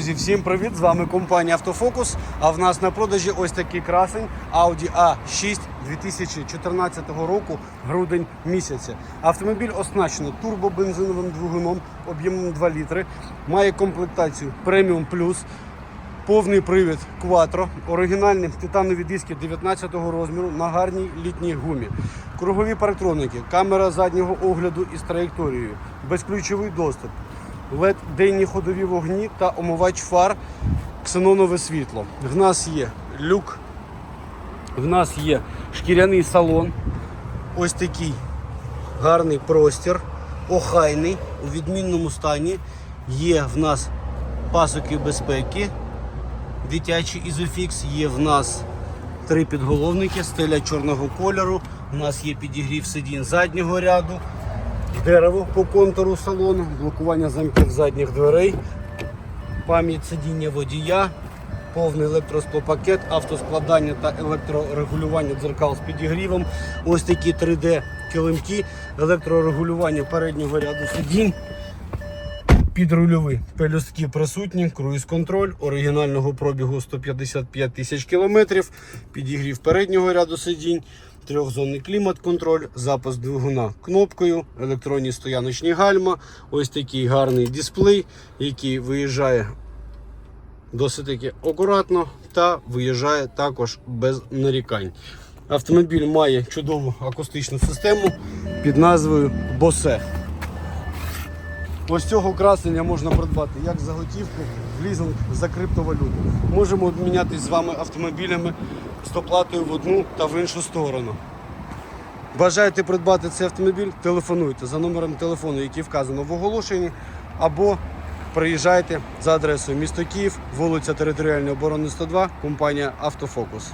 Друзі, всім привіт! З вами компанія Автофокус. А в нас на продажі ось такий красень Audi A6 2014 року, грудень місяця. Автомобіль оснащений турбобензиновим двигуном об'ємом 2 літри, має комплектацію Premium Plus, повний привід Quattro, оригінальні титанові диски 19-го розміру на гарній літній гумі. Кругові парктроники, камера заднього огляду із траєкторією, безключовий доступ. LED денні ходові вогні та омивач фар ксенонове світло. В нас є люк, в нас є шкіряний салон. Ось такий гарний простір, охайний, у відмінному стані. Є в нас пасоки безпеки, дитячий ізофікс, є в нас три підголовники, стеля чорного кольору. У нас є підігрів сидінь заднього ряду дерево по контуру салону, блокування замків задніх дверей, пам'ять сидіння водія, повний електросклопакет, автоскладання та електрорегулювання дзеркал з підігрівом. Ось такі 3D килимки, електрорегулювання переднього ряду сидінь. Підрульові пелюстки присутні, круїз-контроль, оригінального пробігу 155 тисяч кілометрів, підігрів переднього ряду сидінь, трьохзонний клімат-контроль, запас двигуна кнопкою, електронні стояночні гальма, ось такий гарний дисплей, який виїжджає досить таки акуратно та виїжджає також без нарікань. Автомобіль має чудову акустичну систему під назвою Bose. Ось цього красення можна придбати як за готівку, в лізинг за криптовалюту. Можемо обмінятися з вами автомобілями з доплатою в одну та в іншу сторону. Бажаєте придбати цей автомобіль? Телефонуйте за номером телефону, який вказано в оголошенні, або приїжджайте за адресою місто Київ, вулиця Територіальної оборони 102, компанія Автофокус.